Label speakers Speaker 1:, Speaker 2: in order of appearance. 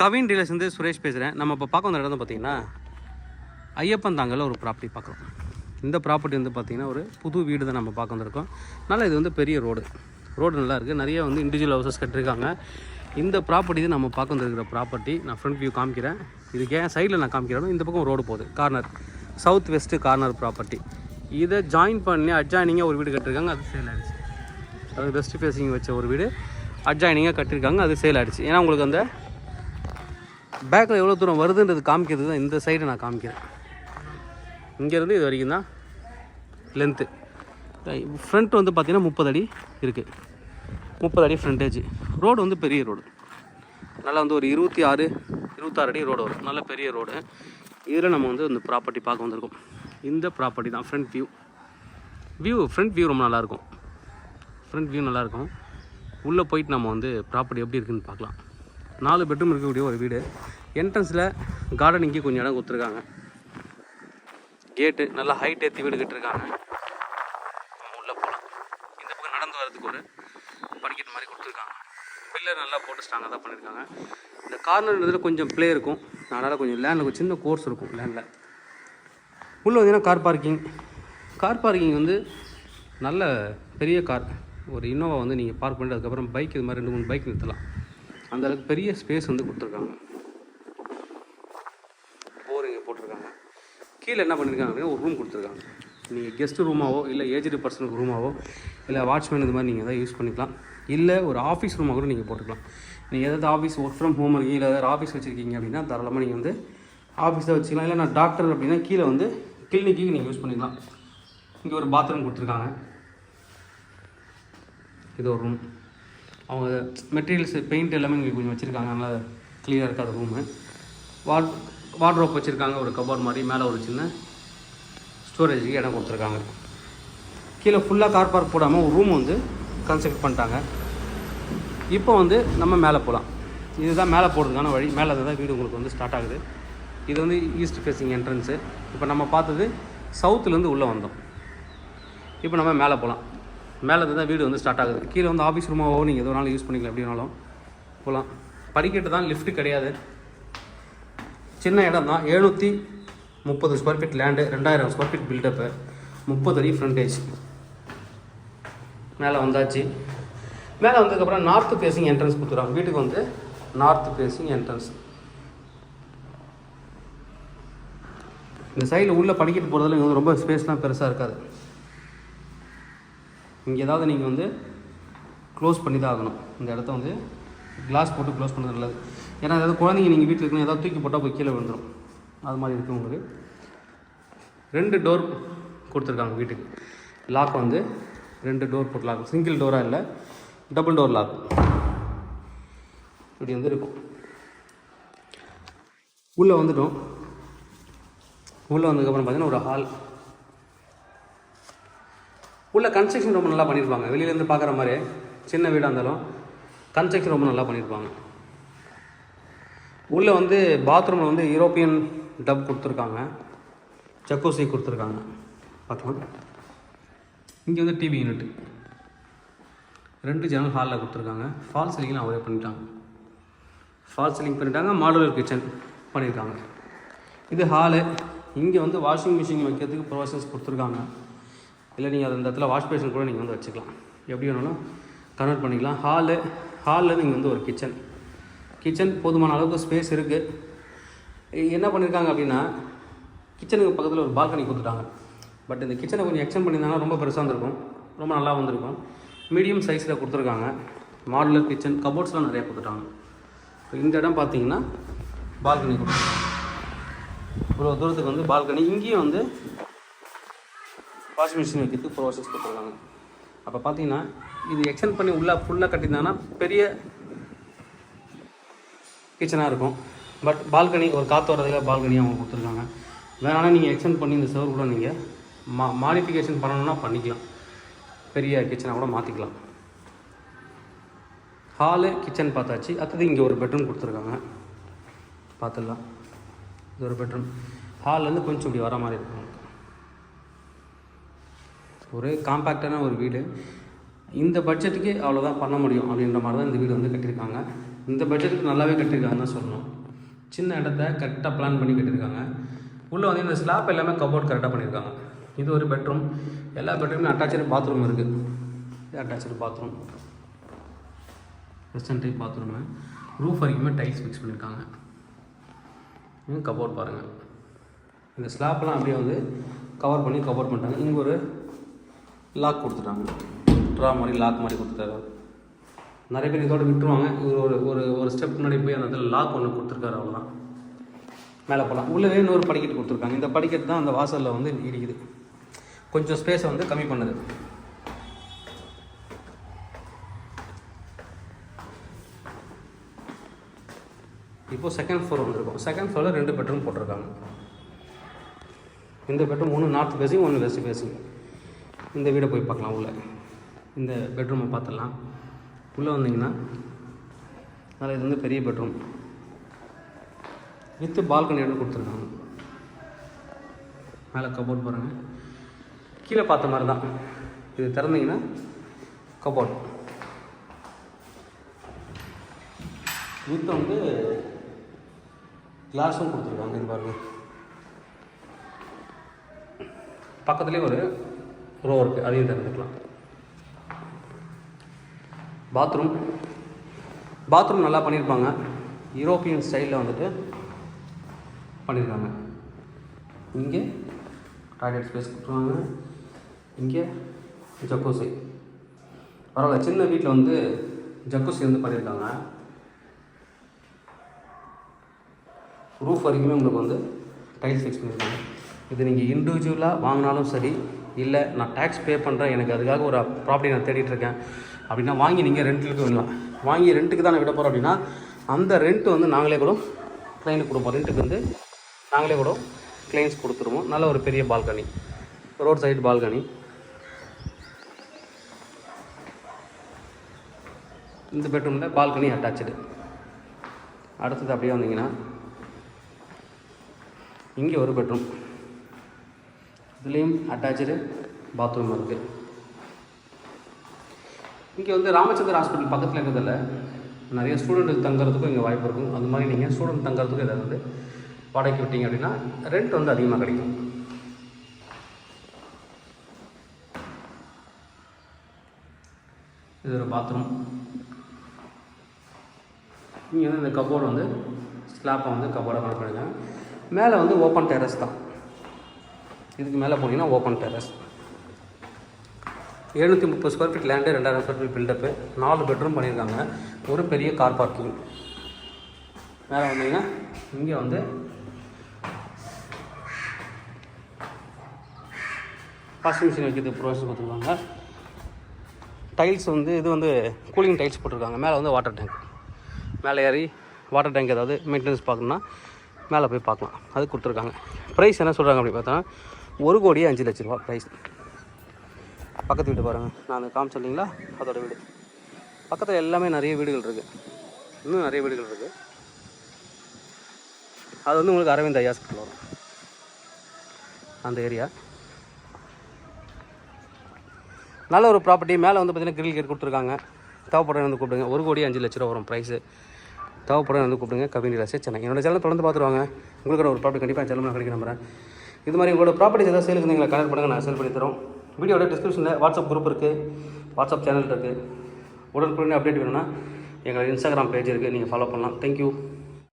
Speaker 1: Kavin dealers வந்து சுரேஷ் பேசுகிறேன் நம்ம இப்போ பார்க்க வந்த இடம் பார்த்தீங்கன்னா ஐயப்பன் தாங்கல ஒரு ப்ராப்பர்ட்டி பார்க்குறோம். இந்த ப்ராப்பர்ட்டி வந்து பார்த்திங்கன்னா ஒரு புது வீடு தான் நம்ம பார்க்க வந்திருக்கோம். நல்லா இது வந்து பெரிய ரோடு ரோடு நல்லா இருக்குது நிறைய வந்து இண்டிவிஜுவல் ஹவுசஸ் கட்டிருக்காங்க. இந்த ப்ராப்பர்ட்டி தான் நம்ம பார்க்க வந்துருக்கிற ப்ராப்பர்ட்டி நான் ஃப்ரண்ட் வியூ காமிக்கிறேன். இதுக்கு ஏன் சைடில் நான் காமிக்கிறேன். இந்த பக்கம் ரோடு போகுது. Corner south west corner property இதை ஜாயின் பண்ணி அட்ஜாயினிங்காக ஒரு வீடு கட்டிருக்காங்க. அது சேல் ஆகிடுச்சு அது வெஸ்ட் ஃபேஸிங் வச்ச ஒரு வீடு. அட்ஜாயினிங்காக கட்டியிருக்காங்க அது சேல் ஆகிடுச்சு ஏன்னா உங்களுக்கு அந்த பேக்கில் எவ்வளோ தூரம் வருதுன்றது காமிக்கிறது தான் இந்த சைடு நான் காமிக்கிறேன். இங்கேருந்து இது வரைக்கும் தான் லென்த்து ஃப்ரண்ட் வந்து பார்த்திங்கன்னா முப்பது அடி இருக்குது முப்பது அடி ஃப்ரண்டேஜ் ரோடு வந்து பெரிய ரோடு நல்லா வந்து ஒரு இருபத்தி ஆறு இருபத்தாறு அடி ரோடு வரும். நல்ல பெரிய ரோடு இதில் நம்ம வந்து இந்த ப்ராப்பர்ட்டி பார்க்க வந்திருக்கோம். இந்த ப்ராப்பர்ட்டி தான் front view view front view ரொம்ப நல்லாயிருக்கும் ஃப்ரண்ட் வியூ நல்லாயிருக்கும் உள்ளே போயிட்டு நம்ம வந்து ப்ராப்பர்ட்டி எப்படி இருக்குன்னு பார்க்கலாம். நாலு பெட்ரூம் இருக்கக்கூடிய ஒரு வீடு. என்ட்ரன்ஸில் கார்டனிங்க்கு கொஞ்சம் இடம் கொடுத்துருக்காங்க. கேட்டு நல்லா ஹைட் ஏற்றி வீடு கட்டிருக்காங்க. உள்ளே போகலாம் இந்த பக்கம் நடந்து வரதுக்கு ஒரு படிக்கட்டு மாதிரி கொடுத்துருக்காங்க. பில்லர் நல்லா போட்டு ஸ்ட்ராங்காக தான் பண்ணியிருக்காங்க இந்த கார்னர் இதில் கொஞ்சம் ப்ளே இருக்கும். அதனால் கொஞ்சம் லேண்டில் ஒரு சின்ன கோர்ஸ் இருக்கும் லேண்டில் உள்ளே வந்தீங்கன்னா கார் பார்க்கிங் கார் பார்க்கிங் வந்து நல்ல பெரிய கார் ஒரு இன்னோவா வந்து நீங்கள் பார்க் பண்ணிட்டு அதுக்கப்புறம் பைக் இது மாதிரி ரெண்டு மூணு பைக் நிறுத்தலாம். அந்த அளவுக்கு பெரிய ஸ்பேஸ் வந்து கொடுத்துருக்காங்க. போரிங்க போட்டிருக்காங்க. கீழே என்ன பண்ணியிருக்காங்க அப்படின்னா ஒரு ரூம் கொடுத்துருக்காங்க. நீங்கள் கெஸ்ட் ரூமாவோ இல்லை ஏஜ்டு பர்சனுக்கு ரூமாவோ இல்லை வாட்ச்மேன் இது மாதிரி நீங்கள் எதாவது யூஸ் பண்ணிக்கலாம். இல்லை ஒரு ஆஃபீஸ் ரூமாக கூட நீங்கள் போட்டுக்கலாம். நீங்கள் எதாவது ஆஃபீஸ் ஒர்க் ஃப்ரம் ஹோம் இருக்கீங்க இல்லை ஏதாவது ஆஃபீஸ் வச்சுருக்கீங்க அப்படின்னா தாராளமாக நீங்கள் வந்து ஆஃபீஸில் வச்சுக்கலாம். இல்லை நான் டாக்டர் அப்படின்னா கீழே வந்து கிளினிக்கு நீங்கள் யூஸ் பண்ணிக்கலாம். இங்கே ஒரு பாத்ரூம் கொடுத்துருக்காங்க. இது ஒரு ரூம் அவங்க மெட்டீரியல்ஸ் பெயிண்ட் எல்லாமே இங்கே கொஞ்சம் வச்சுருக்காங்க. நல்லா க்ளியராக இருக்காது ரூமு வாட் வாட்ரோப் வச்சுருக்காங்க. ஒரு கபோர்ட் மாதிரி மேலே ஒரு சின்ன ஸ்டோரேஜுக்கு இடம் கொடுத்துருக்காங்க. கீழே ஃபுல்லாக கார் பார்க் போடாமல் ஒரு ரூம் வந்து கன்ஸ்ட்ரக்ட் பண்ணிட்டாங்க. இப்போ வந்து நம்ம மேலே போகலாம் இதுதான் மேலே போகிறதுக்கான வழி. மேலே தான் வீடு உங்களுக்கு வந்து ஸ்டார்ட் ஆகுது. இது வந்து ஈஸ்ட் ஃபேஸிங் என்ட்ரன்ஸு இப்போ நம்ம பார்த்தது சவுத்துலேருந்து உள்ளே வந்தோம். இப்போ நம்ம மேலே போகலாம் மேலேருந்து தான் வீடு வந்து ஸ்டார்ட் ஆகுது. கீழே வந்து ஆஃபீஸ் ரூமாவோ நீங்கள் எது வேணாலும் யூஸ் பண்ணிக்கலாம் எப்படினாலும். போகலாம் படிக்கட்டு தான் லிஃப்ட் கிடையாது. சின்ன இடம் தான். எழுநூற்றி முப்பது ஸ்கொயர் ஃபீட் லேண்டு ரெண்டாயிரம் ஸ்கொயர் ஃபீட் பில்டப்பு முப்பது அடி ஃப்ரண்டேஜ் மேலே வந்தாச்சு. மேலே வந்ததுக்கப்புறம் நார்த் ஃபேஸிங் என்ட்ரன்ஸ் கொடுத்துருவாங்க. வீட்டுக்கு வந்து நார்த் ஃபேஸிங் என்ட்ரன்ஸ் இந்த சைடில் உள்ளே படிக்கட்டு போகிறதுல இங்கே வந்து ரொம்ப ஸ்பேஸ்லாம் பெருசாக இருக்காது. இங்கே ஏதாவது நீங்கள் வந்து க்ளோஸ் பண்ணி தான் ஆகணும். இந்த இடத்த வந்து கிளாஸ் போட்டு க்ளோஸ் பண்ணது நல்லது. ஏன்னா ஏதாவது குழந்தைங்க நீங்கள் வீட்டில் இருக்கணும் ஏதாவது தூக்கி போட்டால் போய் கீழே விழுந்துடும் அது மாதிரி இருக்குது உங்களுக்கு. ரெண்டு டோர் கொடுத்துருக்காங்க வீட்டுக்கு. லாக் வந்து ரெண்டு டோர் போட்டு லாக் சிங்கிள் டோராக இல்லை டபுள் டோர் லாக் இப்படி வந்து இருக்கும். உள்ளே வந்துட்டோம். உள்ளே வந்ததுக்கப்புறம் பார்த்தீங்கன்னா ஒரு ஹால் உள்ள கன்ஸ்ட்ரக்ஷன் ரொம்ப நல்லா பண்ணியிருப்பாங்க வெளியிலேருந்து பார்க்குற மாதிரி சின்ன வீடாக இருந்தாலும் கன்ஸ்ட்ரக்ஷன் ரொம்ப நல்லா பண்ணியிருப்பாங்க உள்ளே வந்து பாத்ரூமில் வந்து யூரோப்பியன் டப் கொடுத்துருக்காங்க. ஜக்கூசி கொடுத்துருக்காங்க. பார்க்கலாம் இங்கே வந்து டிவி யூனிட் ரெண்டு ஜனல் ஹாலில் கொடுத்துருக்காங்க. ஃபால் சீலிங்லாம் அவரே பண்ணிட்டாங்க. ஃபால் சீலிங் பண்ணிட்டாங்க. மாடுலர் கிச்சன் பண்ணியிருக்காங்க இது ஹாலு இங்கே வந்து வாஷிங் மிஷின் வைக்கிறதுக்கு ப்ரொவிஷன்ஸ் கொடுத்துருக்காங்க. இல்லை நீங்கள் அந்த இடத்துல வாஷ் பேஷன் கூட நீங்கள் வந்து வச்சுக்கலாம். எப்படி வேணாலும் கன்வெர்ட் பண்ணிக்கலாம். ஹாலு ஹாலில் நீங்கள் வந்து ஒரு கிச்சன் கிச்சன் போதுமான அளவுக்கு ஸ்பேஸ் இருக்குது என்ன பண்ணியிருக்காங்க அப்படின்னா கிச்சனுக்கு பக்கத்தில் ஒரு பால்கனி கொடுத்துட்டாங்க. பட் இந்த கிச்சனை கொஞ்சம் எக்ஸ்டெண்ட் பண்ணியிருந்தாங்கன்னா ரொம்ப பெருசாக இருந்திருக்கும். ரொம்ப நல்லா வந்திருக்கும் மீடியம் சைஸில் கொடுத்துருக்காங்க. மாடுலர் கிச்சன் கபோர்ட்ஸ்லாம் நிறையா கொடுத்துட்டாங்க. இப்போ இந்த இடம் பார்த்தீங்கன்னா பால்கனி கொடுத்துருக்காங்க. இவ்வளோ தூரத்துக்கு வந்து பால்கனி இங்கேயும் வந்து வாஷிங் மிஷின் வைக்கிறதுக்கு ப்ரோசஸ் கொடுத்துருக்காங்க. அப்போ பார்த்தீங்கன்னா இது எக்ஸ்டெண்ட் பண்ணி உள்ளே ஃபுல்லாக கட்டியிருந்தாங்கன்னா பெரிய கிச்சனாக இருக்கும். பட் பால்கனி ஒரு காற்று வர்றதுக்காக பால்கனி அவங்க கொடுத்துருக்காங்க. வேணாலும் நீங்கள் எக்ஸ்டெண்ட் பண்ணி இந்த சர்வர் கூட நீங்கள் மா மாடிஃபிகேஷன் பண்ணணும்னா பண்ணிக்கலாம். பெரிய கிச்சனாக கூட மாற்றிக்கலாம் ஹாலு கிச்சன் பார்த்தாச்சு. அடுத்தது இங்கே ஒரு பெட்ரூம் கொடுத்துருக்காங்க. பார்த்துடலாம். இது ஒரு பெட்ரூம் ஹால்லேருந்து கொஞ்சம் இப்படி வர மாதிரி இருக்கும். ஒரு காம்பேக்டான ஒரு வீடு. இந்த பட்ஜெட்டுக்கு அவ்வளோதான் பண்ண முடியும் அப்படின்ற மாதிரி தான் இந்த வீடு வந்து கட்டியிருக்காங்க. இந்த பட்ஜெட்டுக்கு நல்லாவே கட்டியிருக்காங்கன்னு தான் சொல்லணும். சின்ன இடத்த கரெக்டாக பிளான் பண்ணி கட்டியிருக்காங்க. உள்ளே வந்து இந்த ஸ்லாப் எல்லாமே கபோர்ட் கரெக்டாக பண்ணியிருக்காங்க. இது ஒரு பெட்ரூம் எல்லா பெட்ரூம்லையும் அட்டாச்சு பாத்ரூம் இருக்குது இது attach bathroom western type bathroom roof வரைக்குமே டைல்ஸ் ஃபிக்ஸ் பண்ணியிருக்காங்க. கபோர்ட் பாருங்கள் இந்த ஸ்லாப்லாம் அப்படியே வந்து கவர் பண்ணி கவர் பண்ணிட்டாங்க. இங்கே ஒரு லாக் கொடுத்துட்டாங்க. ட்ரா மாதிரி லாக் மாதிரி கொடுத்துட்டாரு நிறைய பேர் இதோட விட்டுருவாங்க. இவர் ஒரு ஒரு ஒரு ஸ்டெப் முன்னாடி போய் அந்த இடத்துல லாக் ஒன்று கொடுத்துருக்காரு அவ்வளோதான் மேலே போகலாம் உள்ளவே இன்னொரு படிக்கட்டு கொடுத்துருக்காங்க. இந்த படிக்கட்டு தான் அந்த வாசலில் வந்து இருக்குது கொஞ்சம் ஸ்பேஸை வந்து கம்மி பண்ணுது. இப்போ செகண்ட் ஃப்ளோர் வந்திருக்கும் செகண்ட் ஃப்ளோரில் ரெண்டு பெட்ரூம் போட்டிருக்காங்க. இந்த பெட்ரூம் ஒன்று நார்த் ஃபேஸிங் ஒன்று வெஸ்ட் ஃபேஸிங் இந்த வீடை போய் பார்க்கலாம் உள்ளே. இந்த பெட்ரூமை பார்த்துடலாம். உள்ளே வந்தீங்கன்னா அதில் இது வந்து பெரிய பெட்ரூம் வித்து பால்கனியோட கொடுத்துருக்காங்க. மேலே கபோர்ட் பாருங்கள் கீழே பார்த்த மாதிரி தான். இது திறந்தீங்கன்னா கபோர்ட் வித்து வந்து கிளாஸும் கொடுத்துருக்காங்க இது பாருங்க. பக்கத்துலேயே ஒரு ரோ இருக்குது அதையும் திறந்துக்கலாம் பாத்ரூம் பாத்ரூம் நல்லா பண்ணியிருப்பாங்க. யூரோப்பியன் ஸ்டைலில் வந்துட்டு பண்ணியிருக்காங்க. இங்கே டாய்லெட் ஸ்பேஸ் கொடுத்துருவாங்க. இங்கே ஜக்கூசி பரவாயில்ல. சின்ன வீட்டில் வந்து ஜக்கூசி வந்து பண்ணியிருக்காங்க. ரூஃப் வரைக்குமே உங்களுக்கு வந்து டைல்ஸ் ஃபிக்ஸ் பண்ணியிருக்காங்க. இது நீங்கள் இண்டிவிஜுவலாக வாங்கினாலும் சரி இல்லை நான் டேக்ஸ் பே பண்ணுறேன் எனக்கு அதுக்காக ஒரு ப்ராப்பர்ட்டி நான் தேடிட்டுருக்கேன் அப்படின்னா வாங்கி நீங்கள் ரெண்ட்டுக்கு விடலாம். வாங்கி ரெண்ட்டுக்கு தான் விட போகிறோம் அப்படின்னா அந்த ரெண்ட்டு வந்து நாங்களே கூட கிளைண்ட்டுக்கு கொடுப்போம். ரெண்ட்டுக்கு வந்து நாங்களே கூட கிளைண்ட்ஸ் கொடுத்துருவோம். நல்ல ஒரு பெரிய பால்கனி ரோட் சைடு பால்கனி இந்த பெட்ரூமில் பால்கனி அட்டாச்சு அடுத்தது அப்படியே வந்தீங்கன்னா இங்கே ஒரு பெட்ரூம் இதுலேயும் அட்டாச்சு பாத்ரூம் இருக்குது இங்கே வந்து ராமச்சந்திர ஹாஸ்பிட்டல் பக்கத்தில் இருக்கிறதில்ல நிறைய ஸ்டூடெண்ட் தங்குறதுக்கும் இங்கே வாய்ப்பு இருக்கும். அது மாதிரி நீங்கள் ஸ்டூடெண்ட் தங்குறதுக்கும் இதை வந்து வாடகைக்கு விட்டீங்க அப்படின்னா ரெண்ட் வந்து அதிகமாக கிடைக்கும். இது ஒரு பாத்ரூம் இங்கே வந்து இந்த கபோர்டு வந்து ஸ்லாப்பை வந்து கபோர்டை கனெக்ட் பண்ணிருக்காங்க. மேலே வந்து ஓப்பன் டெரஸ் தான். இதுக்கு மேலே போனீங்கன்னா ஓப்பன் டெரஸ் எழுநூற்றி முப்பது ஸ்கொயர் ஃபீட் லேண்டு ரெண்டாயிரம் ஸ்கொயர் ஃபீட் பில்டப்பு நாலு பெட்ரூம் பண்ணியிருக்காங்க. ஒரு பெரிய கார் பார்க்கிங் மேலே வந்தீங்கன்னா இங்கே வந்து வாஷிங் மிஷின் வைக்கிறது ப்ரோசஸ் கொடுத்துருக்காங்க. டைல்ஸ் வந்து இது வந்து கூலிங் டைல்ஸ் போட்டிருக்காங்க. மேலே வந்து வாட்டர் டேங்க் மேலே ஏறி வாட்டர் டேங்க் ஏதாவது மெயின்டெனன்ஸ் பார்க்கணுன்னா மேலே போய் பார்க்கலாம். அது கொடுத்துருக்காங்க. ப்ரைஸ் என்ன சொல்கிறாங்க அப்படி பார்த்தா ஒரு கோடி அஞ்சு லட்ச ரூபா ப்ரைஸ் பக்கத்து வீடு பாருங்கள் நான் காமிச்சு இல்லைங்களா? அதோட வீடு. பக்கத்தில் எல்லாமே நிறைய வீடுகள் இருக்குது இன்னும் நிறைய வீடுகள் இருக்குது அது வந்து உங்களுக்கு அரவிந்த் ஐயா ஹாஸ்பிட்டல் வரும். அந்த ஏரியா நல்ல ஒரு ப்ராப்பர்ட்டி மேலே வந்து பார்த்தீங்கன்னா கிரில் கேட் கொடுத்துருக்காங்க. தேவைப்படுற வந்து கூப்பிடுங்க. ஒரு கோடி அஞ்சு லட்ச ரூபா வரும் ப்ரைஸு தேவைப்படுற வந்து கூப்பிடுங்க. கவினி ரசே சென்னை. என்னோட சேனல் தொடர்ந்து பார்த்துருவாங்க உங்களுக்கு ஒரு ப்ராப்பர்ட்டி கண்டிப்பாக சேனல் நான் கிடைக்க நம்புறேன். இது மாதிரி உங்களோட ப்ராப்பர்ட்டிஸ் ஏதாவது சேலுக்கு நீங்கள் கனெக்ட் பண்ணுங்கள் நான் சேல் பண்ணி தரோம். வீடியோட டிஸ்கிரிப்ஷனில் வாட்ஸ்அப் குரூப் இருக்குது வாட்ஸ்அப் சேனல் இருக்குது உடனுக்குடனே அப்டேட் வேணும்னா எங்களோட இன்ஸ்டாகிராம் பேஜ் இருக்குது நீங்கள் ஃபாலோ பண்ணலாம். தேங்க்யூ